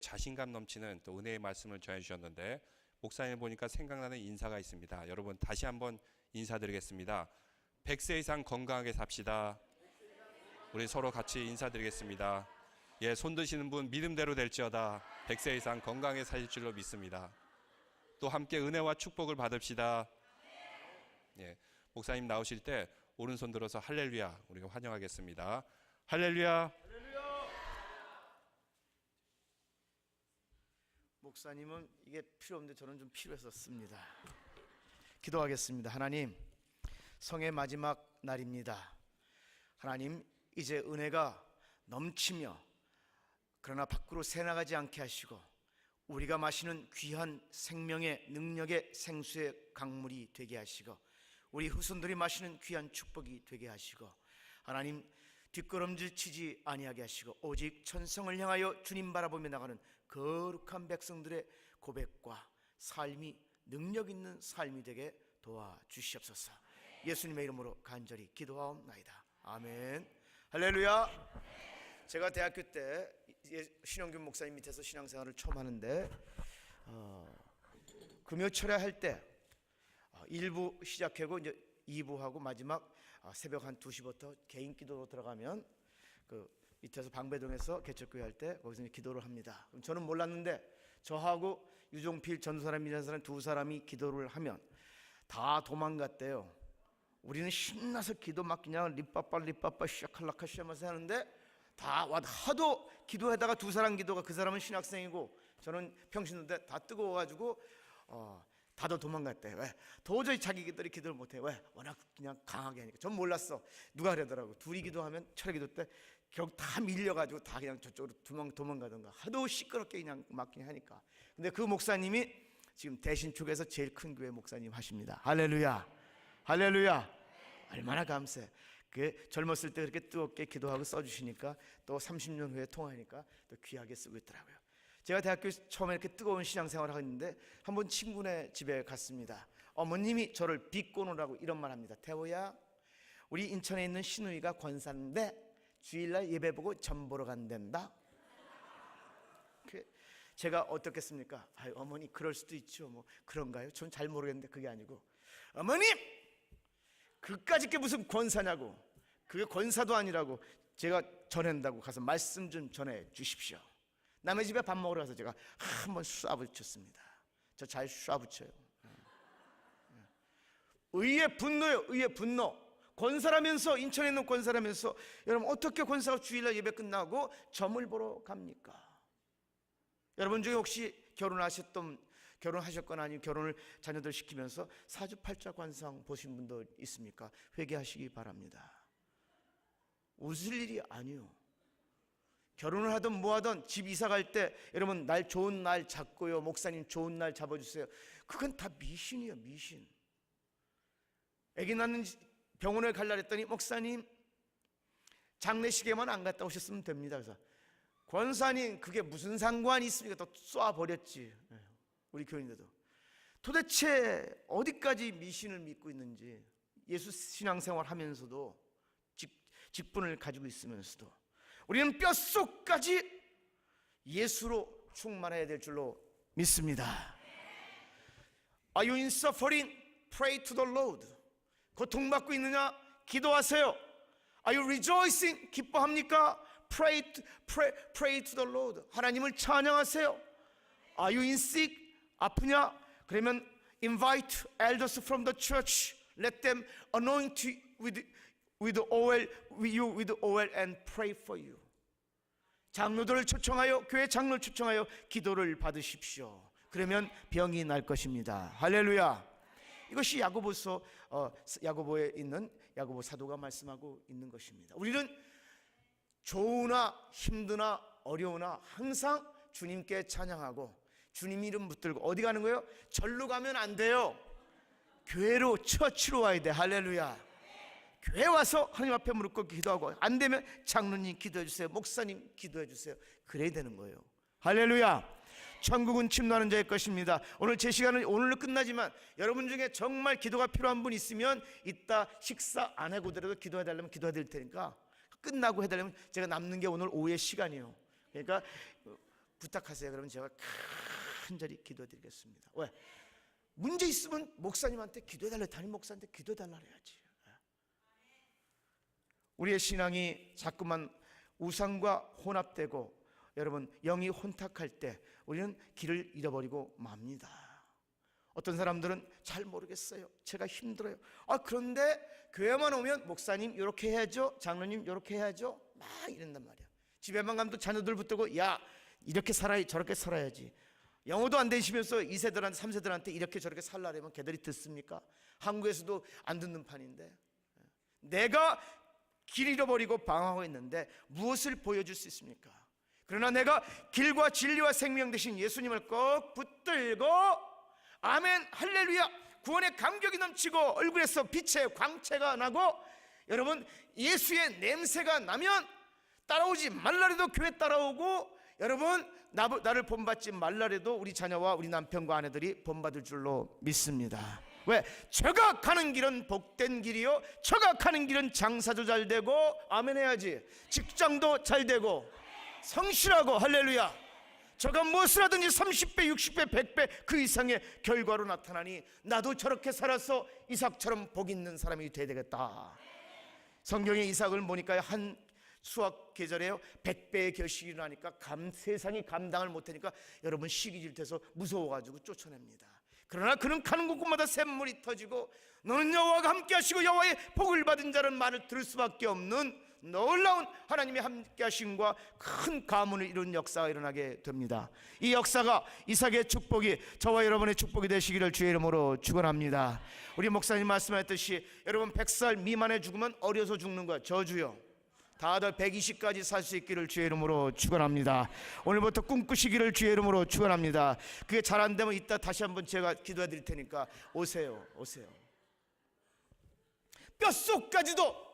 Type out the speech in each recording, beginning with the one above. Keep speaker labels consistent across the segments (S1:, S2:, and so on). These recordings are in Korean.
S1: 자신감 넘치는 또 은혜의 말씀을 전해 주셨는데 목사님 보니까 생각나는 인사가 있습니다. 여러분 다시 한번 인사드리겠습니다. 100세 이상 건강하게 삽시다. 우리 서로 같이 인사드리겠습니다. 예, 손 드시는 분 믿음대로 될지어다. 100세 이상 건강하게 사실 줄로 믿습니다. 또 함께 은혜와 축복을 받읍시다. 예, 목사님 나오실 때 오른손 들어서 할렐루야 우리가 환영하겠습니다. 할렐루야.
S2: 목사님은 이게 필요 없는데 저는 좀 필요했었습니다. 기도하겠습니다. 하나님, 성의 마지막 날입니다. 하나님, 이제 은혜가 넘치며 그러나 밖으로 새나가지 않게 하시고 우리가 마시는 귀한 생명의 능력의 생수의 강물이 되게 하시고 우리 후손들이 마시는 귀한 축복이 되게 하시고 하나님 뒷걸음질 치지 아니하게 하시고 오직 천성을 향하여 주님 바라보며 나가는 거룩한 백성들의 고백과 삶이 능력 있는 삶이 되게 도와주시옵소서. 예수님의 이름으로 간절히 기도하옵나이다. 아멘. 할렐루야. 제가 대학교 때 예, 신영균 목사님 밑에서 신앙생활을 처음 하는데 어, 금요철에 할때 어, 1부 시작하고 이제 2부 하고 마지막 어, 새벽 한 2시부터 개인 기도로 들어가면 그 밑에서 방배동에서 개척교회 할 때 거기서 기도를 합니다. 그럼 저는 몰랐는데 저하고 유종필 전사람이라는 사람 두 사람이 기도를 하면 다 도망갔대요. 우리는 신나서 기도 막 그냥 립빠빠 립빠빠 시작할라카 시하면서 하는데 다 와 하도 기도하다가 두 사람 기도가 그 사람은 신학생이고 저는 평신도인데 다 뜨거워가지고 어, 다들 도망갔대. 왜? 도저히 자기들이 기도를 못해. 왜? 워낙 그냥 강하게 하니까. 전 몰랐어. 누가 그러더라고. 둘이 기도하면 철회 기도 때 결국 다 밀려가지고 다 그냥 저쪽으로 도망 도망가던가. 하도 시끄럽게 그냥 막 그냥 하니까. 근데 그 목사님이 지금 대신 쪽에서 제일 큰 교회 목사님 하십니다. 할렐루야. 할렐루야. 얼마나 감사해. 그 젊었을 때 그렇게 뜨겁게 기도하고 써주시니까 또 30년 후에 통하니까 또 귀하게 쓰고 있더라고요. 제가 대학교 처음에 이렇게 뜨거운 신앙생활을 하는데 한 번 친구네 집에 갔습니다. 어머님이 저를 비꼬노라고 이런 말 합니다. 태호야, 우리 인천에 있는 신우이가 권사인데 주일날 예배 보고 전 보러 간댄다. 그 제가 어떻겠습니까? 아유, 어머니 그럴 수도 있죠. 뭐 그런가요? 전 잘 모르겠는데 그게 아니고 어머님 그까짓 게 무슨 권사냐고 그게 권사도 아니라고 제가 전한다고 가서 말씀 좀 전해 주십시오. 남의 집에 밥 먹으러 가서 제가 한번 쏴 붙였습니다. 저 잘 쏴 붙여요. 의의 분노요, 의의 분노. 권사라면서 인천에 있는 권사라면서 여러분 어떻게 권사가 주일날 예배 끝나고 점을 보러 갑니까? 여러분 중에 혹시 결혼하셨던 결혼하셨거나 아니면 결혼을 자녀들 시키면서 사주팔자 관상 보신 분도 있습니까? 회개하시기 바랍니다. 웃을 일이 아니요. 결혼을 하든 뭐 하든 집 이사 갈 때 여러분 날 좋은 날 잡고요. 목사님 좋은 날 잡아주세요. 그건 다 미신이에요, 미신. 아기 낳는 병원에 갈라 했더니 목사님 장례식에만 안 갔다 오셨으면 됩니다. 그래서 권사님 그게 무슨 상관이 있습니까? 또 쏴버렸지. 예, 우리 교인들도. 도대체 어디까지 미신을 믿고 있는지 예수 신앙생활 하면서도 직, 직분을 가지고 있으면서도 우리는 뼛속까지 예수로 충만해야 될 줄로 믿습니다. Are you in suffering? Pray to the Lord. 고통받고 있느냐? 기도하세요. Are you rejoicing? 기뻐합니까? Pray to, pray, pray to the Lord. 하나님을 찬양하세요. Are you in sick? 아프냐? 그러면 invite elders from the church. Let them anoint you with with oil, with you with oil and pray for you. 장로들을 초청하여 교회 장로를 초청하여 기도를 받으십시오. 그러면 병이 날 것입니다. 할렐루야. 이것이 야고보서 어, 야고보에 있는 야고보 사도가 말씀하고 있는 것입니다. 우리는 좋으나 힘드나 어려우나 항상 주님께 찬양하고 주님 이름 붙들고 어디 가는 거예요? 절로 가면 안 돼요. 교회로 처치로 와야 돼. 할렐루야. 교회 와서 하나님 앞에 무릎 꿇고 기도하고 안 되면 장로님 기도해 주세요. 목사님 기도해 주세요. 그래야 되는 거예요. 할렐루야. 천국은 침노하는 자의 것입니다. 오늘 제 시간은 오늘로 끝나지만 여러분 중에 정말 기도가 필요한 분 있으면 이따 식사 안 하고 더라도 기도해 달라면 기도해 드릴 테니까 끝나고 해 달라면 제가 남는 게 오늘 오후의 시간이에요. 그러니까 부탁하세요. 그러면 제가 간절히 기도드리겠습니다. 왜? 문제 있으면 목사님한테 기도해 달래 담임 목사한테 기도해 달라 해야지. 우리의 신앙이 자꾸만 우상과 혼합되고 여러분 영이 혼탁할 때 우리는 길을 잃어버리고 맙니다. 어떤 사람들은 잘 모르겠어요. 제가 힘들어요. 아 그런데 교회만 오면 목사님 이렇게 해야죠. 장로님 이렇게 해야죠. 막 이런단 말이야. 집에만 가면 또 자녀들 붙들고 야 이렇게 살아야 저렇게 살아야지. 영어도 안 되시면서 2세들한테 3세들한테 이렇게 저렇게 살라려면 걔들이 듣습니까? 한국에서도 안 듣는 판인데 내가 길 잃어버리고 방황하고 있는데 무엇을 보여줄 수 있습니까? 그러나 내가 길과 진리와 생명 되신 예수님을 꼭 붙들고 아멘 할렐루야 구원의 감격이 넘치고 얼굴에서 빛의 광채가 나고 여러분 예수의 냄새가 나면 따라오지 말라래도 교회 따라오고 여러분 나, 나를 본받지 말라래도 우리 자녀와 우리 남편과 아내들이 본받을 줄로 믿습니다. 왜? 저가 가는 길은 복된 길이요. 저가 가는 길은 장사도 잘 되고 아멘 해야지. 직장도 잘 되고 성실하고 할렐루야. 저가 무엇을 하든지 30배 60배 100배 그 이상의 결과로 나타나니 나도 저렇게 살아서 이삭처럼 복 있는 사람이 돼야 되겠다. 성경에 이삭을 보니까 한 수학 계절에요. 100배의 결실이 나니까 감, 세상이 감당을 못하니까 여러분 시기질 돼서 무서워가지고 쫓아냅니다. 그러나 그는 가는 곳곳마다 샘물이 터지고 너는 여호와가 함께 하시고 여호와의 복을 받은 자는 말을 들을 수밖에 없는 놀라운 하나님의 함께 하심과 큰 가문을 이룬 역사가 일어나게 됩니다 이 역사가 이삭의 축복이 저와 여러분의 축복이 되시기를 주의 이름으로 축원합니다 우리 목사님 말씀하셨듯이 여러분 100살 미만의 죽으면 어려서 죽는 거야 저주요 다들 120까지 살 수 있기를 주의 이름으로 축원합니다. 오늘부터 꿈꾸시기를 주의 이름으로 축원합니다. 그게 잘 안 되면 이따 다시 한번 제가 기도해 드릴 테니까 오세요. 오세요. 뼛속까지도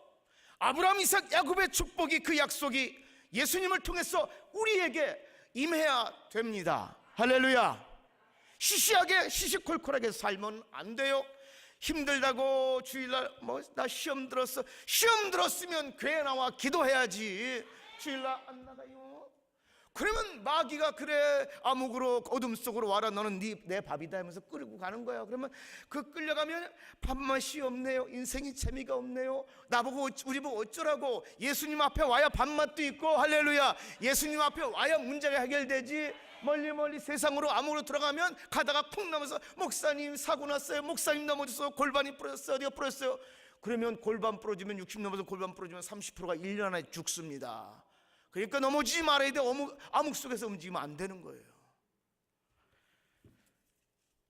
S2: 아브라함 이삭 야곱의 축복이 그 약속이 예수님을 통해서 우리에게 임해야 됩니다. 할렐루야. 시시하게 시시콜콜하게 살면 안 돼요. 힘들다고 주일날 뭐 나 시험 들었어. 시험 들었으면 교회 나와 기도해야지. 주일날 안 나가요. 그러면 마귀가 그래 암흑으로 어둠 속으로 와라 너는 네, 내 밥이다 하면서 끌고 가는 거야. 그러면 그 끌려가면 밥맛이 없네요. 인생이 재미가 없네요. 나보고 우리 보고 어쩌라고. 예수님 앞에 와야 밥맛도 있고 할렐루야. 예수님 앞에 와야 문제가 해결되지. 멀리 멀리 세상으로 암으로 들어가면 가다가 쿵 넘어서 목사님 사고 났어요. 목사님 넘어져서 골반이 부러졌어요. 어디가 부러졌어요? 그러면 골반 부러지면 60 넘어서 골반 부러지면 30%가 1년 안에 죽습니다 그러니까 넘어지지 말아야 돼. 어묵, 암흑 속에서 움직이면 안 되는 거예요.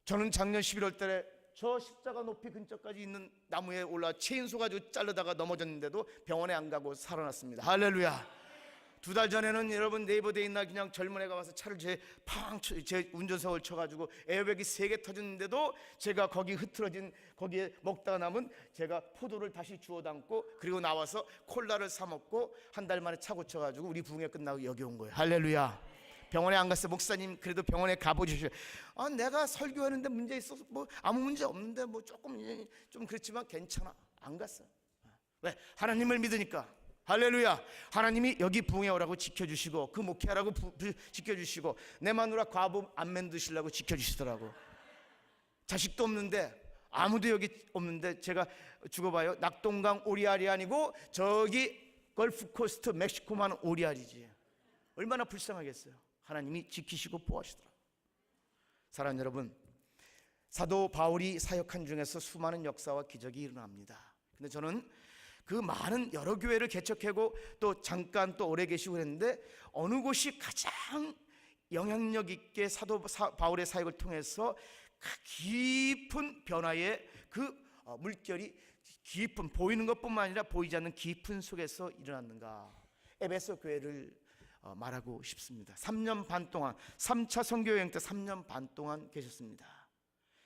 S2: 저는 작년 11월 달에 저 십자가 높이 근처까지 있는 나무에 올라 체인소 가지고 자르다가 넘어졌는데도 병원에 안 가고 살아났습니다. 할렐루야. 두 달 전에는 여러분 네이버 데이 날 그냥 젊은 애가 와서 차를 제팡제 운전석을 쳐가지고 에어백이 세 개 터졌는데도 제가 거기 흐트러진 거기에 먹다가 남은 제가 포도를 다시 주워 담고 그리고 나와서 콜라를 사 먹고 한 달 만에 차 고쳐가지고 우리 부흥회 끝나고 여기 온 거예요. 할렐루야. 병원에 안 갔어요. 목사님 그래도 병원에 가보시죠. 아 내가 설교하는데 문제 있어서 뭐 아무 문제 없는데 뭐 조금 좀 그렇지만 괜찮아. 안 갔어. 왜? 하나님을 믿으니까. 할렐루야. 하나님이 여기 부흥회 오라고 지켜주시고 그 목회하라고 부- 부- 지켜주시고 내 마누라 과부 안 만드시려고 지켜주시더라고. 자식도 없는데 아무도 여기 없는데 제가 죽어봐요. 낙동강 오리알이 아니고 저기 걸프 코스트 멕시코만 오리알이지. 얼마나 불쌍하겠어요. 하나님이 지키시고 보호하시더라. 사랑하는 여러분, 사도 바울이 사역한 중에서 수많은 역사와 기적이 일어납니다. 근데 저는 그 많은 여러 교회를 개척하고 또 잠깐 또 오래 계시고 그랬는데 어느 곳이 가장 영향력 있게 사도 사- 바울의 사역을 통해서 그 깊은 변화의 그 어, 물결이 깊은 보이는 것뿐만 아니라 보이지 않는 깊은 속에서 일어났는가? 에베소 교회를 어, 말하고 싶습니다. 3년 반 동안 3차 선교 여행 때 3년 반 동안 계셨습니다.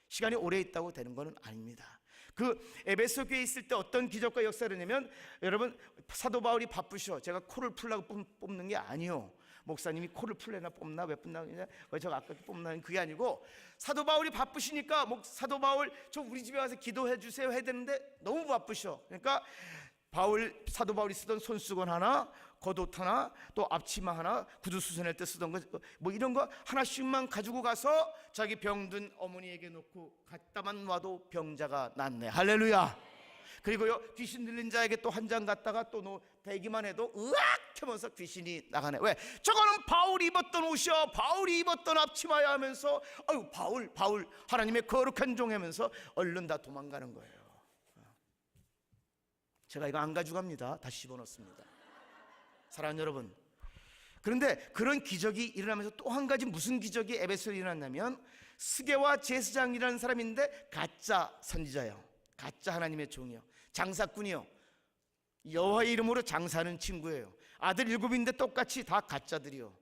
S2: 시간이 오래 있다고 되는 것은 아닙니다. 그 에베소 교회에 있을 때 어떤 기적과 역사를 내면 여러분 사도 바울이 바쁘셔. 제가 코를 풀라고 뽑- 뽑는 게 아니요. 목사님이 코를 풀래나 뽑나 왜 뽑나 그냥 왜 제가 아까 뽑나 그게 아니고 사도 바울이 바쁘시니까 목 사도 바울 저 우리 집에 와서 기도해 주세요 해야 되는데 너무 바쁘셔. 그러니까 바울 사도 바울이 쓰던 손수건 하나, 겉옷 하나, 또 앞치마 하나, 구두 수선할 때 쓰던 거뭐 이런 거 하나씩만 가지고 가서 자기 병든 어머니에게 놓고 갖다만 놔도 병자가 낫네. 할렐루야. 그리고요 귀신 들린 자에게 또 한 장 갖다가 또 놓- 대기만 해도 으악 하면서 귀신이 나가네. 왜? 저거는 바울이 입었던 옷이야. 바울이 입었던 앞치마야 하면서 아유 바울 바울 하나님의 거룩한 종 하면서 얼른 다 도망가는 거예요. 제가 이거 안 가져갑니다. 다시 집어넣습니다. 사랑하는 여러분. 그런데 그런 기적이 일어나면서 또 한 가지 무슨 기적이 에베소에 일어났냐면 스게와 제스장이라는 사람인데 가짜 선지자예요. 가짜 하나님의 종이요. 장사꾼이요. 여호와의 이름으로 장사하는 친구예요. 아들 일곱인데 똑같이 다 가짜들이요.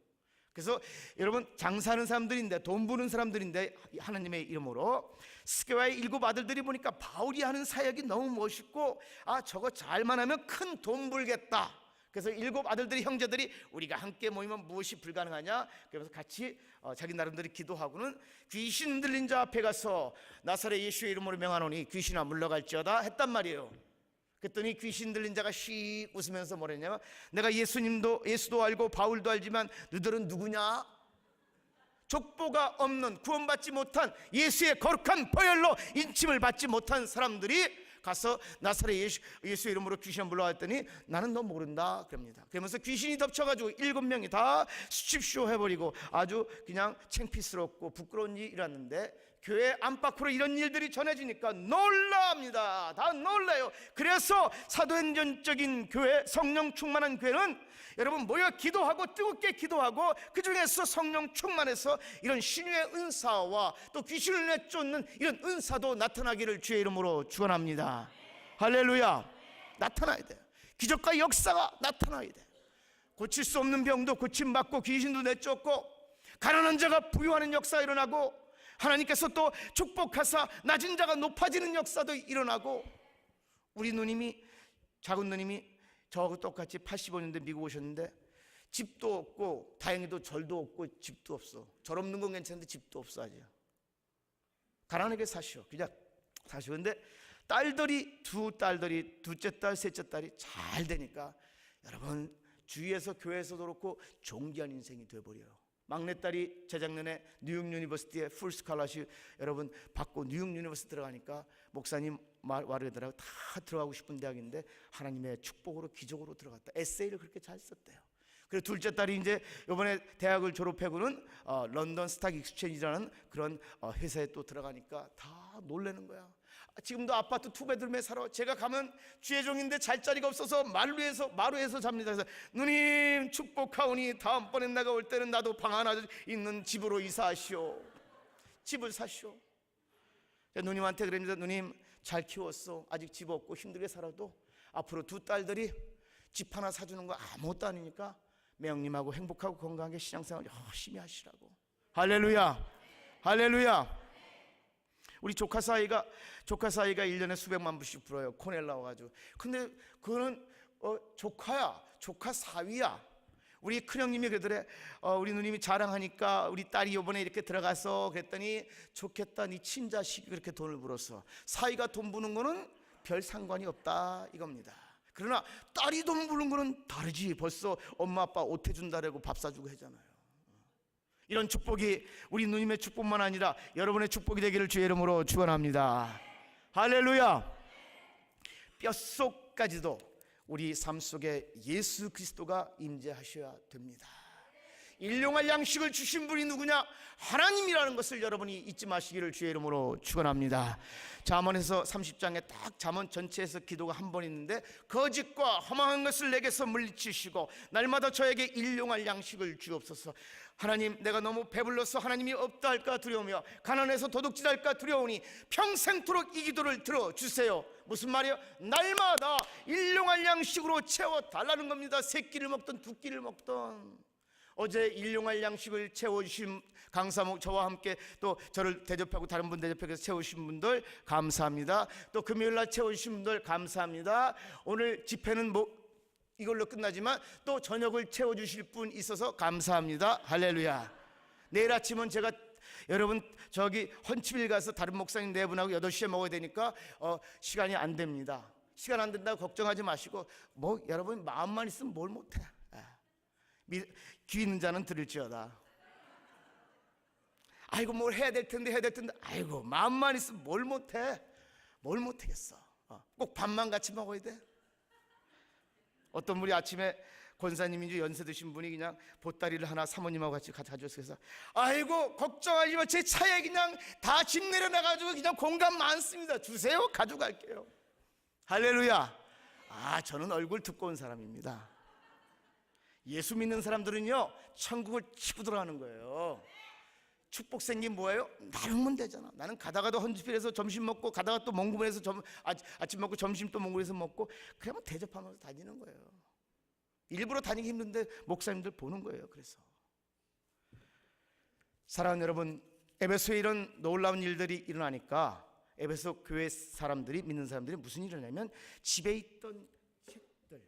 S2: 그래서 여러분 장사하는 사람들인데 돈 버는 사람들인데 하나님의 이름으로 스게와의 일곱 아들들이 보니까 바울이 하는 사역이 너무 멋있고 아 저거 잘만 하면 큰 돈 벌겠다. 그래서 일곱 아들들이 형제들이 우리가 함께 모이면 무엇이 불가능하냐? 그래서 같이 어, 자기 나름대로 기도하고는 귀신 들린 자 앞에 가서 나사렛 예수의 이름으로 명하노니 귀신아 물러갈지어다 했단 말이에요. 그랬더니 귀신 들린 자가 씩 웃으면서 뭐랬냐면 내가 예수님도 예수도 알고 바울도 알지만 너희들은 누구냐? 족보가 없는 구원받지 못한 예수의 거룩한 보혈로 인침을 받지 못한 사람들이 가서 나사렛 예수, 예수 이름으로 귀신 불러왔더니 나는 너 모른다 그럽니다. 그러면서 귀신이 덮쳐가지고 일곱 명이 다 수십쇼 해버리고 아주 그냥 창피스럽고 부끄러운 일이 일어났는데 교회 안팎으로 이런 일들이 전해지니까 놀랍니다. 다 놀라요. 그래서 사도행전적인 교회, 성령 충만한 교회는 여러분 모여 기도하고 뜨겁게 기도하고 그 중에서 성령 충만해서 이런 신유의 은사와 또 귀신을 내쫓는 이런 은사도 나타나기를 주의 이름으로 축원합니다. 할렐루야. 나타나야 돼요. 기적과 역사가 나타나야 돼. 고칠 수 없는 병도 고침 받고 귀신도 내쫓고 가난한 자가 부유하는 역사 일어나고 하나님께서 또 축복하사 낮은 자가 높아지는 역사도 일어나고 우리 누님이 작은 누님이 저하고 똑같이 85년대 미국 오셨는데 집도 없고 다행히도 절도 없고 집도 없어. 절 없는 건 괜찮은데 집도 없어 아직. 가난하게 사시오 그냥 사시오 근데 딸들이 두 딸들이 둘째 딸 셋째 딸이 잘 되니까 여러분 주위에서 교회에서도 그렇고 존귀한 인생이 돼버려요 막내딸이 재작년에 뉴욕 유니버시티에 풀 스칼라십 여러분 받고 뉴욕 유니버시티 들어가니까 목사님 말 말하더라고 다 들어가고 싶은 대학인데 하나님의 축복으로 기적으로 들어갔다. 에세이를 그렇게 잘 썼대요. 그리고 둘째 딸이 이제 이번에 대학을 졸업하고는 어, 런던 스탁 익스체인지라는 그런 어, 회사에 또 들어가니까 다 놀라는 거야. 지금도 아파트 투베드룸에 살아. 제가 가면 주혜종인데 잘 자리가 없어서 마루에서 마루에서 잡니다. 그래서 누님 축복하오니 다음번에 내가 올 때는 나도 방 하나 있는 집으로 이사하시오. 집을 사시오. 누님한테 그럽니다. 누님 잘 키웠어. 아직 집 없고 힘들게 살아도 앞으로 두 딸들이 집 하나 사주는 거 아무것도 아니니까 매형님하고 행복하고 건강하게 신앙생활 열심히 하시라고. 할렐루야. 할렐루야. 우리 조카 사이가 조카 사이가 1년에 수백만 불씩 불어요. 코넬 나와가지고. 근데 그거는 어, 조카야. 조카 사위야. 우리 큰형님이 그러더래. 어, 우리 누님이 자랑하니까 우리 딸이 이번에 이렇게 들어가서 그랬더니 좋겠다. 네 친자식이 그렇게 돈을 벌었어. 사위가 돈 버는 거는 별 상관이 없다 이겁니다. 그러나 딸이 돈 버는 거는 다르지. 벌써 엄마 아빠 옷 해준다라고 밥 사주고 하잖아요. 이런 축복이 우리 누님의 축복만 아니라 여러분의 축복이 되기를 주의 이름으로 축원합니다. 할렐루야. 뼛속까지도 우리 삶 속에 예수 그리스도가 임재하셔야 됩니다. 일용할 양식을 주신 분이 누구냐? 하나님이라는 것을 여러분이 잊지 마시기를 주의 이름으로 축원합니다. 잠언에서 30장에 딱 잠언 전체에서 기도가 한 번 있는데 거짓과 허망한 것을 내게서 물리치시고 날마다 저에게 일용할 양식을 주옵소서. 하나님 내가 너무 배불러서 하나님이 없다 할까 두려우며 가난해서 도둑질 할까 두려우니 평생토록 이 기도를 들어 주세요. 무슨 말이요? 날마다 일용할 양식으로 채워 달라는 겁니다. 세 끼를 먹던 두 끼를 먹던 어제 일용할 양식을 채워주신 강사목 저와 함께 또 저를 대접하고 다른 분 대접해서 채우신 분들 감사합니다. 또 금요일 날 채워주신 분들 감사합니다. 오늘 집회는 뭐 이걸로 끝나지만 또 저녁을 채워주실 분 있어서 감사합니다. 할렐루야. 내일 아침은 제가 여러분 저기 헌치빌 가서 다른 목사님 네 분하고 8시에 먹어야 되니까 어, 시간이 안 됩니다. 시간 안 된다고 걱정하지 마시고 뭐 여러분 마음만 있으면 뭘 못해. 예. 미- 귀 있는 자는 들을지어다. 아이고 뭘 해야 될 텐데 해야 될 텐데 아이고 마음만 있으면 뭘 못해. 뭘 못하겠어. 어, 꼭 밥만 같이 먹어야 돼. 어떤 분이 아침에 권사님인지 연세 드신 분이 그냥 보따리를 하나 사모님하고 같이. 그래서 아이고 걱정하지 마. 제 차에 그냥 다짐 내려놔가지고 그냥 공간 많습니다. 주세요. 가져갈게요. 할렐루야. 아 저는 얼굴 두꺼운 사람입니다. 예수 믿는 사람들은요 천국을 치고 들어가는 거예요. 축복 생긴 뭐예요? 나르면 되잖아. 나는 가다가도 헌집필에서 점심 먹고 가다가 또 몽구문에서 점, 아, 아침 먹고 점심 또 몽구에서 먹고 그러면 대접하면서 다니는 거예요. 일부러 다니기 힘든데 목사님들 보는 거예요. 그래서 사랑하는 여러분, 에베소에 이런 놀라운 일들이 일어나니까 에베소 교회 사람들이 믿는 사람들이 무슨 일을 하냐면 집에 있던 책들,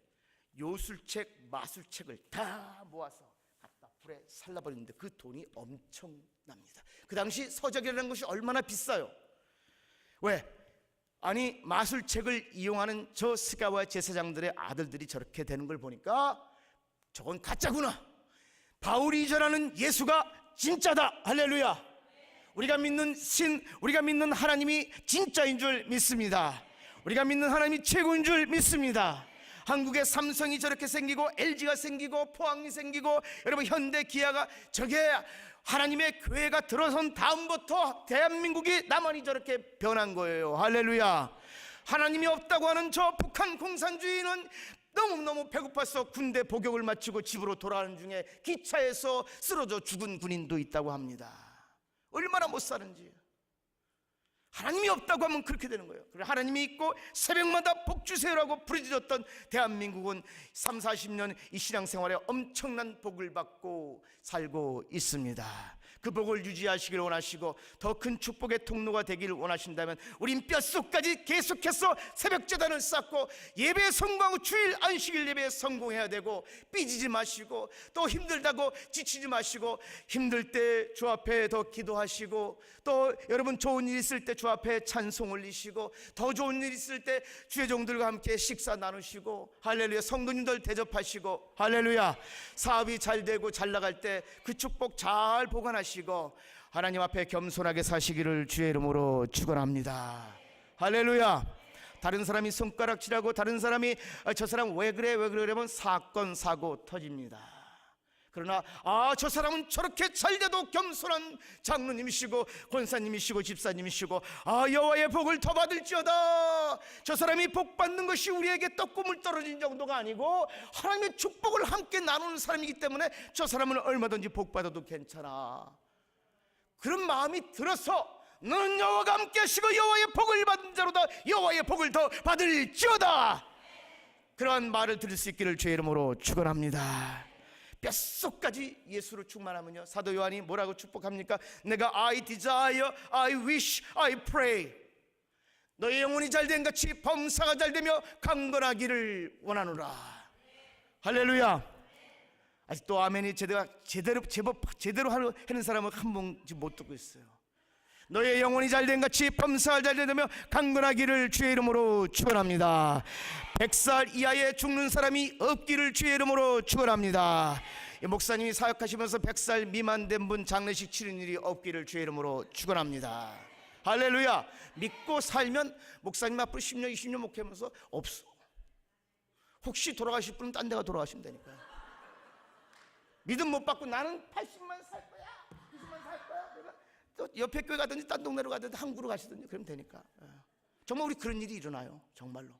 S2: 요술책, 마술책을 다 모아서 갖다 불에 살라버리는데 그 돈이 엄청 납니다. 그 당시 서적이라는 것이 얼마나 비싸요. 왜? 아니 마술책을 이용하는 저 스가와 제사장들의 아들들이 저렇게 되는 걸 보니까 저건 가짜구나. 바울이 전하는 예수가 진짜다. 할렐루야. 우리가 믿는 신, 우리가 믿는 하나님이 진짜인 줄 믿습니다. 우리가 믿는 하나님이 최고인 줄 믿습니다. 한국의 삼성이 저렇게 생기고 LG가 생기고 포항이 생기고 여러분 현대 기아가 저게 하나님의 교회가 들어선 다음부터 대한민국이 나만이 저렇게 변한 거예요. 할렐루야. 하나님이 없다고 하는 저 북한 공산주의는 너무너무 배고파서 군대 복역을 마치고 집으로 돌아가는 중에 기차에서 쓰러져 죽은 군인도 있다고 합니다. 얼마나 못 사는지. 하나님이 없다고 하면 그렇게 되는 거예요. 그래 하나님이 있고 새벽마다 복 주세요라고 부르짖었던 대한민국은 3, 40년 이 신앙생활에 엄청난 복을 받고 살고 있습니다. 그 복을 유지하시길 원하시고 더 큰 축복의 통로가 되기를 원하신다면 우린 뼛속까지 계속해서 새벽 재단을 쌓고 예배 성공하고 주일 안식일 예배에 성공해야 되고 삐지지 마시고 또 힘들다고 지치지 마시고 힘들 때 주 앞에 더 기도하시고 또 여러분 좋은 일 있을 때 주 앞에 찬송 올리시고 더 좋은 일 있을 때 주의 종들과 함께 식사 나누시고 할렐루야 성도님들 대접하시고 할렐루야 사업이 잘 되고 잘 나갈 때 그 축복 잘 보관하시고 하나님 앞에 겸손하게 사시기를 주의 이름으로 축원합니다. 할렐루야. 다른 사람이 손가락질하고 다른 사람이 아, 저 사람 왜 그래 왜 그래 그러면 사건 사고 터집니다. 그러나 아 저 사람은 저렇게 잘돼도 겸손한 장로님이시고 권사님이시고 집사님이시고 아 여호와의 복을 더 받을지어다 저 사람이 복 받는 것이 우리에게 떡고물 떨어진 정도가 아니고 하나님의 축복을 함께 나누는 사람이기 때문에 저 사람은 얼마든지 복 받아도 괜찮아 그런 마음이 들어서 너는 여호와가 함께 하시고 여호와의 복을 받은 자로다 여호와의 복을 더 받을지어다 그러한 말을 들을 수 있기를 주의 이름으로 축원합니다. 뼛속까지 예수를 충만하면요 사도 요한이 뭐라고 축복합니까? 내가 I desire, I wish, I pray. 너의 영혼이 잘된 같이 범사가 잘되며 강건하기를 원하노라. 할렐루야. 아직도 아멘이 제대로 제대로 제법 제대로 하는 사람은 한 번씩 못 듣고 있어요. 너의 영혼이 잘된 같이 범사가 잘되며 강건하기를 주의 이름으로 축원합니다. 100살 이하에 죽는 사람이 없기를 주의 이름으로 축원합니다. 이 목사님이 사역하시면서 100살 미만 된 분 장례식 치르는 일이 없기를 주의 이름으로 축원합니다. 할렐루야. 믿고 살면 목사님 앞으로 10년 20년 목회하면서 없어. 혹시 돌아가실 분은 딴 데가 돌아가시면 되니까요. 믿음 못 받고 나는 80만 살 거야. 90만 살 거야. 또 옆에 교회 가든지 딴 동네로 가든지 항구로 가시든지 그러면 되니까. 예. 정말 우리 그런 일이 일어나요. 정말로.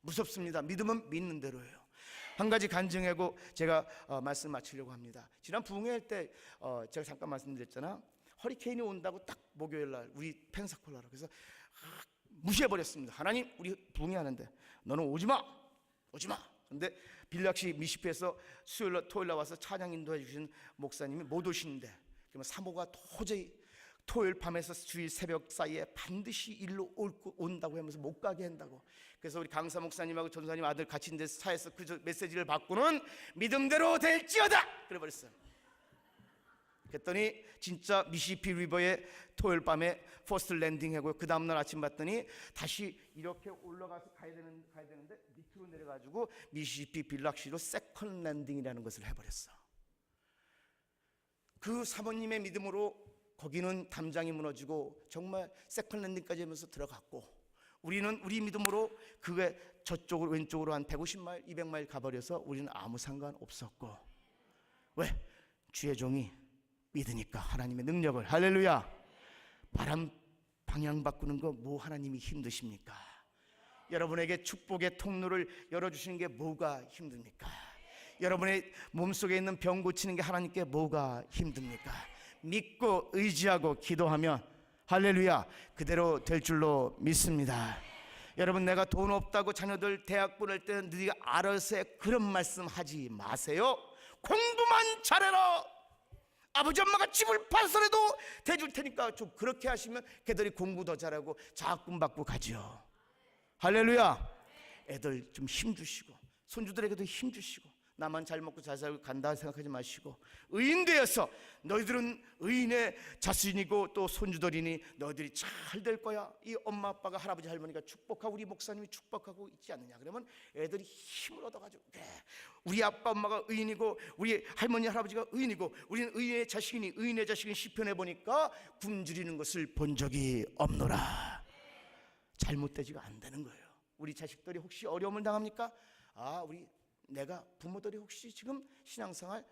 S2: 무섭습니다. 믿음은 믿는 대로예요. 한 가지 간증하고 제가 어, 말씀 마치려고 합니다. 지난 부흥회 때 어, 제가 잠깐 말씀드렸잖아. 허리케인이 온다고 딱 목요일 날 우리 펜사콜라로 그래서 아, 무시해 버렸습니다. 하나님 우리 부흥회 하는데 너는 오지 마. 오지 마. 근데 빌락시 미시프에서 수요일 날 토요일 날 와서 찬양 인도해 주신 목사님이 못 오시는데 그러면 사모가 도저히 토요일 밤에서 주일 새벽 사이에 반드시 일로 올, 온다고 하면서 못 가게 한다고. 그래서 우리 강사 목사님하고 전사님 아들 같이 있는 차에서 그저 메시지를 받고는 믿음대로 될지어다. 그래 버렸어요. 그랬더니 진짜 미시피 리버의 토요일 밤에 퍼스트 랜딩하고 그 다음날 아침 봤더니 다시 이렇게 올라가서 가야 되는 가야 되는데 밑으로 내려가지고 미시피 빌락시로 세컨 랜딩이라는 것을 해버렸어. 그 사모님의 믿음으로 거기는 담장이 무너지고 정말 세컨 랜딩까지 하면서 들어갔고 우리는 우리 믿음으로 그게 저쪽으로 왼쪽으로 한 150마일, 200마일 가버려서 우리는 아무 상관 없었고 왜? 주의 종이 믿으니까 하나님의 능력을 할렐루야 바람 방향 바꾸는 거 뭐 하나님이 힘드십니까? 여러분에게 축복의 통로를 열어주시는 게 뭐가 힘듭니까? 여러분의 몸속에 있는 병 고치는 게 하나님께 뭐가 힘듭니까? 믿고 의지하고 기도하면 할렐루야 그대로 될 줄로 믿습니다. 여러분 내가 돈 없다고 자녀들 대학 보낼 때 너희가 알아서 해. 그런 말씀 하지 마세요. 공부만 잘해라. 아버지 엄마가 집을 팔서라도 대줄 테니까 좀 그렇게 하시면 걔들이 공부 더 잘하고 자금 받고 가지요. 할렐루야. 애들 좀 힘 주시고 손주들에게도 힘 주시고 나만 잘 먹고 잘 살고 간다 생각하지 마시고 의인 되어서 너희들은 의인의 자신이고 또 손주들이니 너희들이 잘 될 거야. 이 엄마 아빠가 할아버지 할머니가 축복하고 우리 목사님이 축복하고 있지 않느냐. 그러면 애들이 힘을 얻어가지고 그래. 우리 아빠 엄마가 의인이고 우리 할머니 할아버지가 의인이고 우리는 의인의 자식이니 의인의 자식인 시편해 보니까 굶주리는 것을 본 적이 없노라. 잘못되지가 안 되는 거예요. 우리 자식들이 혹시 어려움을 당합니까? 아, 우리 내가 부모들이 혹시 지금 신앙생활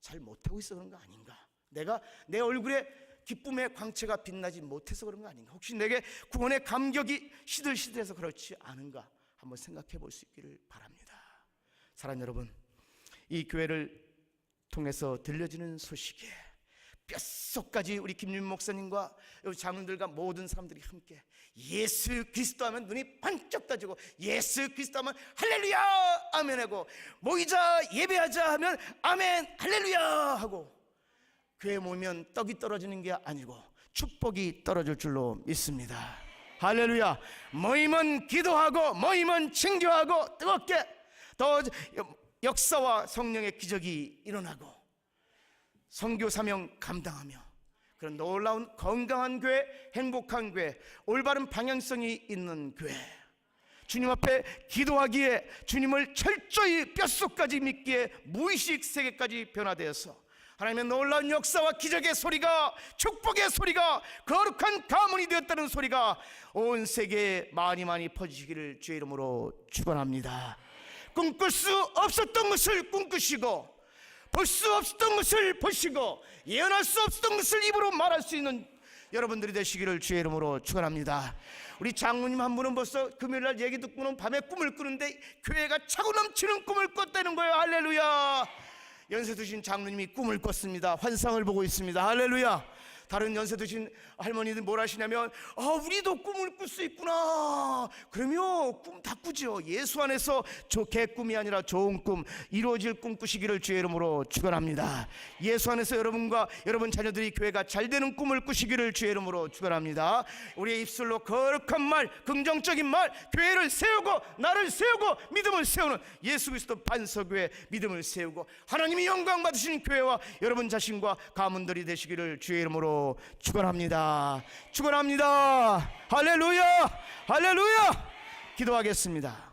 S2: 잘 못하고 있어 그런 거 아닌가? 내가 내 얼굴에 기쁨의 광채가 빛나지 못해서 그런 거 아닌가? 혹시 내게 구원의 감격이 시들시들해서 그렇지 않은가? 한번 생각해 볼 수 있기를 바랍니다. 사랑하는 여러분, 이 교회를 통해서 들려지는 소식에 뼛속까지 우리 김윤 목사님과 우리 장로들과 모든 사람들이 함께 예수 그리스도 하면 눈이 반짝 떠지고 예수 그리스도 하면 할렐루야! 아멘 하고 모이자 예배하자 하면 아멘 할렐루야! 하고 교회 모이면 떡이 떨어지는 게 아니고 축복이 떨어질 줄로 믿습니다. 할렐루야! 모이면 기도하고 모이면 칭교하고 뜨겁게 더 역사와 성령의 기적이 일어나고 선교 사명 감당하며 그런 놀라운 건강한 교회, 행복한 교회, 올바른 방향성이 있는 교회. 주님 앞에 기도하기에 주님을 철저히 뼛속까지 믿기에 무의식 세계까지 변화되어서 하나님의 놀라운 역사와 기적의 소리가 축복의 소리가 거룩한 가문이 되었다는 소리가 온 세계에 많이 많이 퍼지기를 주의 이름으로 축원합니다. 꿈꿀 수 없었던 것을 꿈꾸시고 볼 수 없었던 것을 보시고 예언할 수 없었던 것을 입으로 말할 수 있는 여러분들이 되시기를 주의 이름으로 축원합니다. 우리 장로님 한 분은 벌써 금요일 날 얘기 듣고는 밤에 꿈을 꾸는데 교회가 차고 넘치는 꿈을 꿨다는 거예요. 할렐루야. 연세 드신 장로님이 꿈을 꿨습니다. 환상을 보고 있습니다. 할렐루야. 다른 연세 드신 할머니들 뭘 하시냐면 아 우리도 꿈을 꿀 수 있구나. 그러면 꿈다 꾸죠. 예수 안에서 좋게 꿈이 아니라 좋은 꿈 이루어질 꿈 꾸시기를 주의 이름으로 축원합니다. 예수 안에서 여러분과 여러분 자녀들이 교회가 잘 되는 꿈을 꾸시기를 주의 이름으로 축원합니다. 우리의 입술로 거룩한 말 긍정적인 말 교회를 세우고 나를 세우고 믿음을 세우는 예수 그리스도 반석교회 믿음을 세우고 하나님이 영광 받으시는 교회와 여러분 자신과 가문들이 되시기를 주의 축원합니다. 축원합니다. 할렐루야. 할렐루야. 기도하겠습니다.